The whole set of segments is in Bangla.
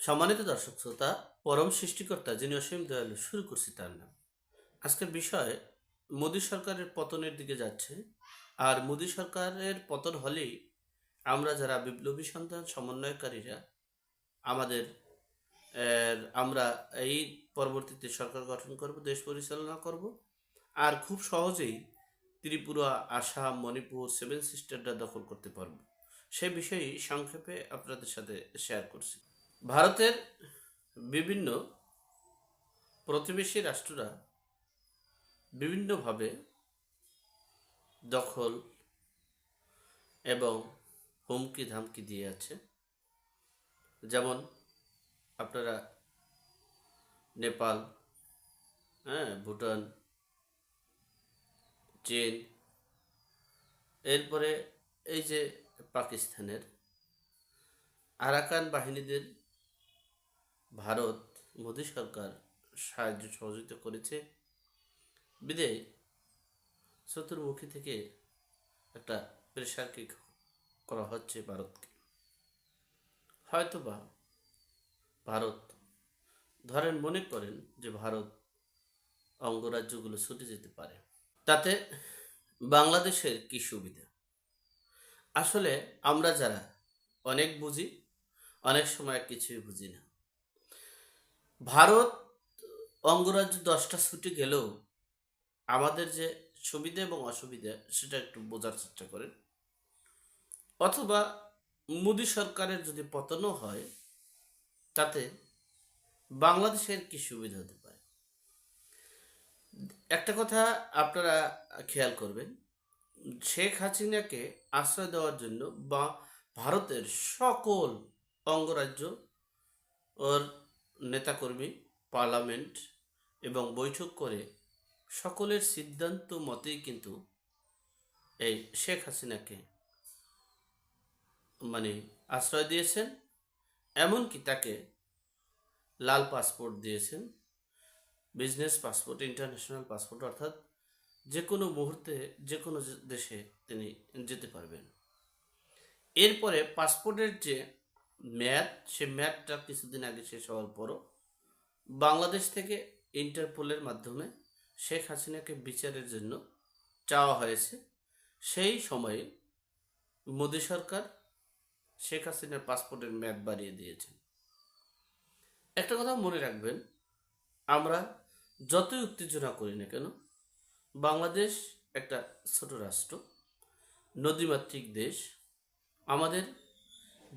সম্মানিত দর্শক শ্রোতা, পরম সৃষ্টিকর্তা যিনি অসীম দয়ালু, শুরু করছি তার নাম। আজকের বিষয়, মোদী সরকারের পতনের দিকে যাচ্ছে। আর মোদী সরকারের পতন হলেই আমরা যারা বিপ্লবী সন্তান, সমন্বয়কারীরা, আমাদের আমরা এই পরবর্তীতে সরকার গঠন করব, দেশ পরিচালনা করব। আর খুব সহজেই ত্রিপুরা, আসাম, মণিপুর, সেভেন সিস্টাররা দখল করতে পারব। সে বিষয়ে সংক্ষেপে আপনাদের সাথে শেয়ার করছি। ভারতের বিভিন্ন প্রতিবেশী রাষ্ট্ররা বিভিন্নভাবে দখল এবং হুমকি ধামকি দিয়ে আছে। যেমন আপনারা নেপাল হ্যাঁ ভুটান, চীন, এরপরে এই যে পাকিস্তানের আরাকান বাহিনীদের ভারত মোদী সরকার সাহায্য সহযোগিতা করেছে। বিদে চতুর্মুখী থেকে একটা প্রেশার কিক করা হচ্ছে ভারতকে। হয়তোবা ভারত, ধরেন মনে করেন যে ভারত অঙ্গরাজ্যগুলো ছুটে যেতে পারে, তাতে বাংলাদেশের কি সুবিধা? আসলে আমরা যারা অনেক বুঝি, অনেক সময় কিছুই বুঝি না। ভারত অঙ্গরাজ্য দশটা ছুটে গেলেও আমাদের যে সুবিধা এবং অসুবিধা সেটা একটু বোঝার চেষ্টা করেন। অথবা মোদী সরকারের যদি পতনও হয়, তাতে বাংলাদেশের কি সুবিধা হতে পারে? একটা কথা আপনারা খেয়াল করবেন, শেখ হাসিনাকে আশ্রয় দেওয়ার জন্য বা ভারতের সকল অঙ্গরাজ্য ওর নেতাকর্মী, পার্লামেন্ট এবং বৈঠক করে সকলের সিদ্ধান্ত মতেই কিন্তু এই শেখ হাসিনাকে মানে আশ্রয় দিয়েছেন এমনকি তাকে লাল পাসপোর্ট দিয়েছেন, বিজনেস পাসপোর্ট, ইন্টারন্যাশনাল পাসপোর্ট, অর্থাৎ যে কোনো মুহূর্তে যে কোনো দেশে তিনি যেতে পারবেন। এরপরে পাসপোর্টের যে মেয়াদ সে মেয়াদটা কিছুদিন আগে শেষ হওয়ার পরও বাংলাদেশ থেকে ইন্টারপোলের মাধ্যমে শেখ হাসিনাকে বিচারের জন্য চাওয়া হয়েছে। সেই সময়ে মোদী সরকার শেখ হাসিনার পাসপোর্টের মেয়াদ বাড়িয়ে দিয়েছেন। একটা কথা মনে রাখবেন, আমরা যতই উত্তেজনা করি না কেন, বাংলাদেশ একটা ছোট রাষ্ট্র, নদীমাতৃক দেশ, আমাদের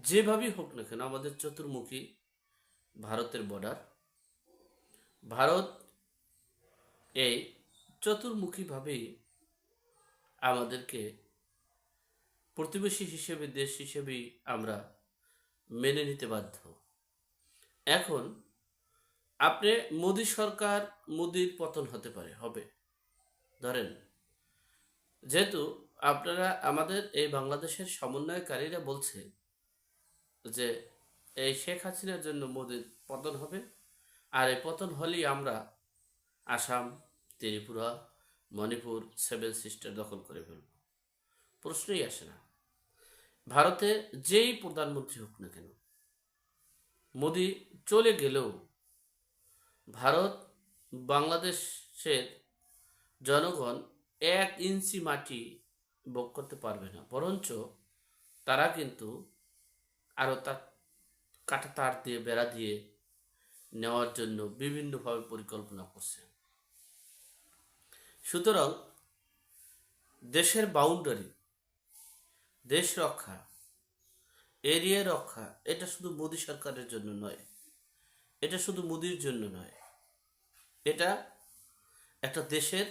যেভাবেই হোক না কেন, আমাদের চতুর্মুখী ভারতের বর্ডার ভারত এই চতুর্মুখীভাবেই আমাদেরকে প্রতিবেশী হিসেবে, দেশ হিসেবেই আমরা মেনে নিতে বাধ্য। এখন আপনি মোদী সরকার, মোদির পতন হতে পারে, হবে। ধরেন, যেহেতু আপনারা আমাদের এই বাংলাদেশের সমন্বয়কারীরা বলছে যে এই শেখ হাসিনার জন্য মোদির পতন হবে। আর এই পতন হলেই আমরা আসাম, ত্রিপুরা, মণিপুর, সেভেন সিস্টার দখল করে ফেলব। প্রশ্নই আসে না। ভারতে যেই প্রধানমন্ত্রী হোক না কেন, মোদি চলে গেলেও ভারত, বাংলাদেশের জনগণ এক ইঞ্চি মাটি ভোগ করতে পারবে না। বরঞ্চ তারা কিন্তু আরও তা, কাটা তার দিয়ে, বেড়া দিয়ে নেওয়ার জন্য বিভিন্নভাবে পরিকল্পনা করছে। সুতরাং দেশের বাউন্ডারি দেশ রক্ষা, এরিয়া রক্ষা, এটা শুধু মোদী সরকারের জন্য নয়, এটা শুধু মোদির জন্য নয়, এটা একটা দেশের,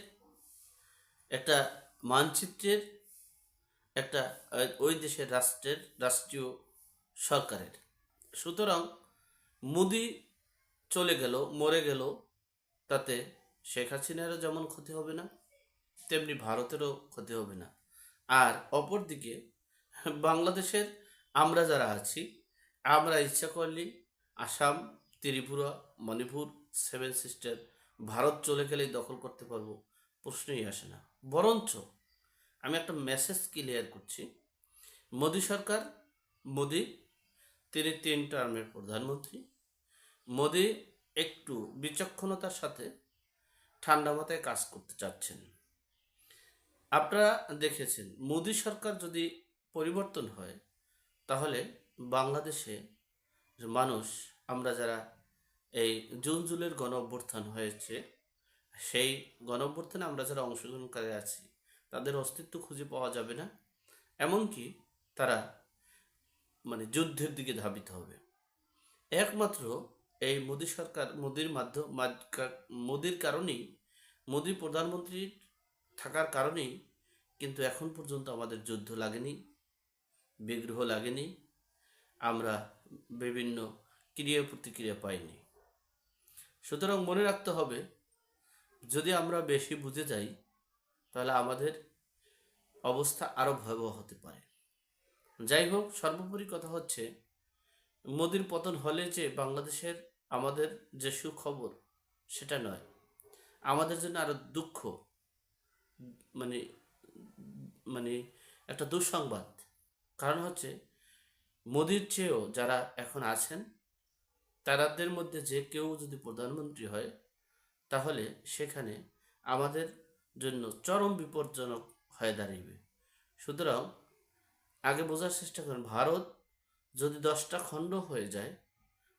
একটা মানচিত্রের, একটা, ওই দেশের রাষ্ট্রের, রাষ্ট্রীয় সরকারের। সুতরাং মোদি চলে গেল, মরে গেল, তাতে শেখ হাসিনারও যেমন ক্ষতি হবে না, তেমনি ভারতেরও ক্ষতি হবে না। আর অপরদিকে বাংলাদেশের আমরা যারা আছি, আমরা ইচ্ছা করলেই আসাম, ত্রিপুরা, মণিপুর, সেভেন সিস্টার, ভারত চলে গেলেই দখল করতে পারব, প্রশ্নই আসে না। বরঞ্চ আমি একটা মেসেজ ক্লিয়ার করছি, মোদী সরকার, মোদী তিনি তিন টার্মের প্রধানমন্ত্রী। মোদি একটু বিচক্ষণতার সাথে ঠান্ডা মাথায় কাজ করতে চাচ্ছেন। আপনারা দেখেছেন, মোদি সরকার যদি পরিবর্তন হয়, তাহলে বাংলাদেশে মানুষ, আমরা যারা এই জুন জুলের গণ অভ্যুত্থান হয়েছে, সেই গণ আমরা যারা অংশগ্রহণকারী আছি, তাদের অস্তিত্ব খুঁজে পাওয়া যাবে না। এমনকি তারা মানে যুদ্ধের দিকে ধাবিত হবে। একমাত্র এই মোদী সরকার, মোদির মাধ্যম মোদির কারণেই, মোদি প্রধানমন্ত্রী থাকার কারণেই কিন্তু এখন পর্যন্ত আমাদের যুদ্ধ লাগেনি, বিগ্রহ লাগেনি, আমরা বিভিন্ন ক্রিয়া প্রতিক্রিয়া পাইনি। সুতরাং মনে রাখতে হবে, যদি আমরা বেশি বুঝে যাই, তাহলে আমাদের অবস্থা আরও ভয়াবহ হতে পারে। যাই হোক, সর্বোপরি কথা হচ্ছে, মোদির পতন হলে যে বাংলাদেশের আমাদের যে সুখবর, সেটা নয়। আমাদের জন্য আরও দুঃখ মানে মানে একটা দুঃসংবাদ। কারণ হচ্ছে, মোদির চেয়েও যারা এখন আছেন তাদের মধ্যে যে কেউ যদি প্রধানমন্ত্রী হয়, তাহলে সেখানে আমাদের জন্য চরম বিপজ্জনক হয়ে দাঁড়িয়ে সুতরাং আগে বোঝার চেষ্টা করেন, ভারত যদি দশটা খণ্ড হয়ে যায়,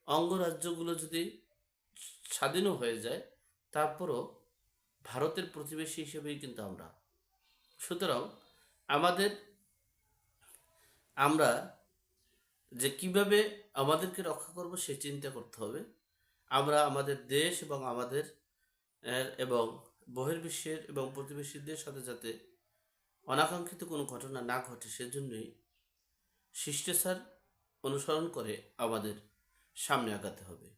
অঙ্গরাজ্যগুলো যদি স্বাধীনও হয়ে যায়, তারপরও ভারতের প্রতিবেশী হিসেবেই কিন্তু আমরা। সুতরাং আমাদের, আমরা যে কীভাবে আমাদেরকে রক্ষা করব সে চিন্তা করতে হবে। আমরা আমাদের দেশ এবং আমাদের এবং বহির্বিশ্বের এবং প্রতিবেশীদের সাথে যাতে অনাকাঙ্ক্ষিত কোনো ঘটনা না ঘটে, সেজন্যই শিষ্টাচার অনুসরণ করে আমাদের সামনে আগাতে হবে।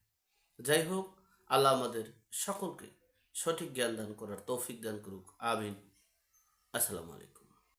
যাই হোক, আল্লাহ আমাদের সকলকে সঠিক জ্ঞান দান করার তৌফিক দান করুক। আমিন। আসসালামু আলাইকুম।